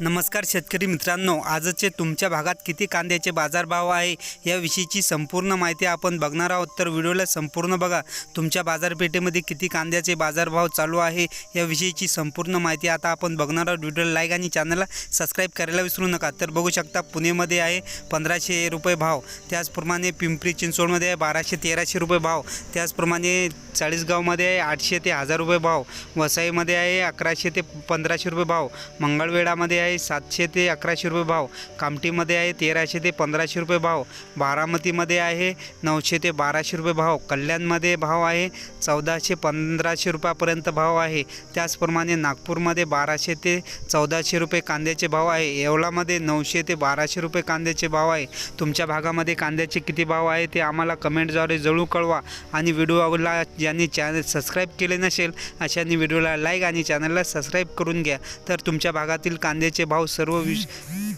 नमस्कार शेतकरी मित्रांनो आजचे तुमच्या भागात किती कांद्याचे बाजारभाव आहे याविषयीची संपूर्ण माहिती आपण बघणार आहोत. तर व्हिडिओला संपूर्ण बघा. तुमच्या बाजारपेठेमध्ये किती कांद्याचे बाजारभाव चालू आहे याविषयीची संपूर्ण माहिती आता आपण बघणार आहोत. व्हिडिओला लाईक आणि चॅनलला सबस्क्राईब करायला विसरू नका. तर बघू शकता पुणेमध्ये आहे पंधराशे रुपये भाव. त्याचप्रमाणे पिंपरी चिंचवडमध्ये आहे बाराशे तेराशे रुपये भाव. त्याचप्रमाणे चाळीसगावमध्ये आहे आठशे ते हजार रुपये भाव. वसाईमध्ये आहे अकराशे ते पंधराशे रुपये भाव. मंगळवेढामध्ये आहे सातशे ते अकराशे रुपये भाव. कामठीमध्ये आहे तेराशे ते पंधराशे रुपये भाव. बारामतीमध्ये आहे नऊशे ते बाराशे रुपये भाव. कल्याणमध्ये भाव आहे चौदाशे पंधराशे रुपयापर्यंत भाव आहे. त्याचप्रमाणे नागपूरमध्ये बाराशे ते चौदाशे रुपये कांद्याचे भाव आहे. येवलामध्ये नऊशे ते बाराशे रुपये कांद्याचे भाव आहे. तुमच्या भागामध्ये कांद्याचे किती भाव आहे ते आम्हाला कमेंटद्वारे जळू कळवा. आणि व्हिडिओला ज्यांनी चॅनल सबस्क्राईब केले नसेल अशांनी व्हिडिओला लाईक आणि चॅनलला सबस्क्राईब करून घ्या. तर तुमच्या भागातील कांदे कांद्याचे भाव सर्व विश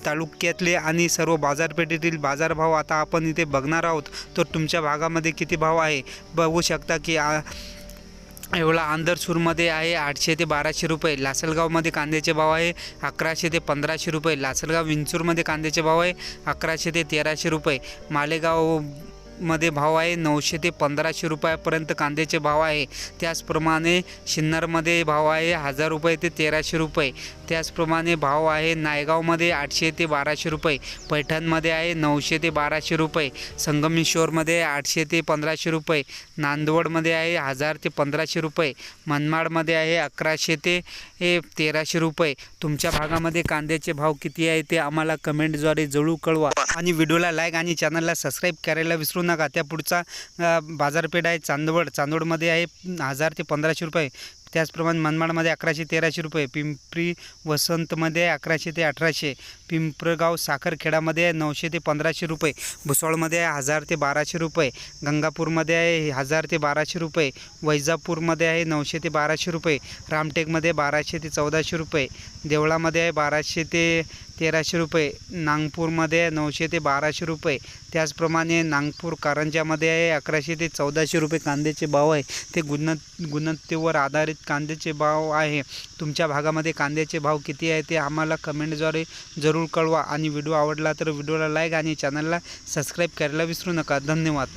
तालुक्यातले आणि सर्व बाजारपेठेतील बाजारभाव आता आपण इथे बघणार आहोत. तर तुमच्या भागामध्ये किती भाव आहे? बघू शकता की आ एवढा आंदरसूरमध्ये आहे आठशे ते बाराशे रुपये. लासलगावमध्ये कांद्याचे भाव आहे अकराशे ते पंधराशे रुपये. लासलगाव विंचूरमध्ये कांद्याचे भाव आहे अकराशे ते तेराशे रुपये. मालेगाव मध्ये भाव आहे नऊशे ते पंधराशे रुपयापर्यंत कांद्याचे भाव आहे. त्याचप्रमाणे सिन्नरमध्ये भाव आहे हजार रुपये ते तेराशे रुपये. त्याचप्रमाणे भाव आहे नायगावमध्ये आठशे ते बाराशे रुपये. पैठणमध्ये आहे नऊशे ते बाराशे रुपये. संगमेश्वरमध्ये आठशे ते पंधराशे रुपये. नांदवडमध्ये आहे हजार ते पंधराशे रुपये. मनमाडमध्ये आहे अकराशे ते तेराशे रुपये. तुमच्या भागामध्ये कांद्याचे भाव किती आहे ते आम्हाला कमेंटद्वारे जरूर कळवा. आणि व्हिडिओला लाईक आणि चॅनलला सबस्क्राईब करायला विसरू नका. त्या पुढचा बाजारपेठ आहे चांदवड. चांदवडमध्ये आहे हजार ते पंधराशे रुपये. त्याचप्रमाणे मनमाडमध्ये अकराशे तेराशे रुपये पिंपरी वसंतमध्ये अकराशे ते अठराशे पिंपरगाव साखरखेडामध्ये आहे नऊशे ते पंधराशे रुपये भुसवळमध्ये आहे हजार ते बाराशे रुपये गंगापूरमध्ये आहे हजार ते बाराशे रुपये वैजापूरमध्ये आहे नऊशे ते बाराशे रुपये रामटेकमध्ये बाराशे ते चौदाशे रुपये देवळामध्ये आहे बाराशे ते तेराशे रुपये नागपूरमध्ये आहे नऊशे ते बाराशे रुपये त्याचप्रमाणे नागपूर कारंजामध्ये आहे अकराशे ते चौदाशे रुपये कांद्याचे भाव आहे. ते गुणत गुणवत्तेवर आधारित कांद्याचे भाव आहे. तुमच्या भागामध्ये कांद्याचे भाव किती आहे ते आम्हाला कमेंटद्वारे जरूर कळवा. आणि व्हिडिओ आवडला तर व्हिडिओला लाईक आणि चॅनलला सबस्क्राईब करायला विसरू नका. धन्यवाद.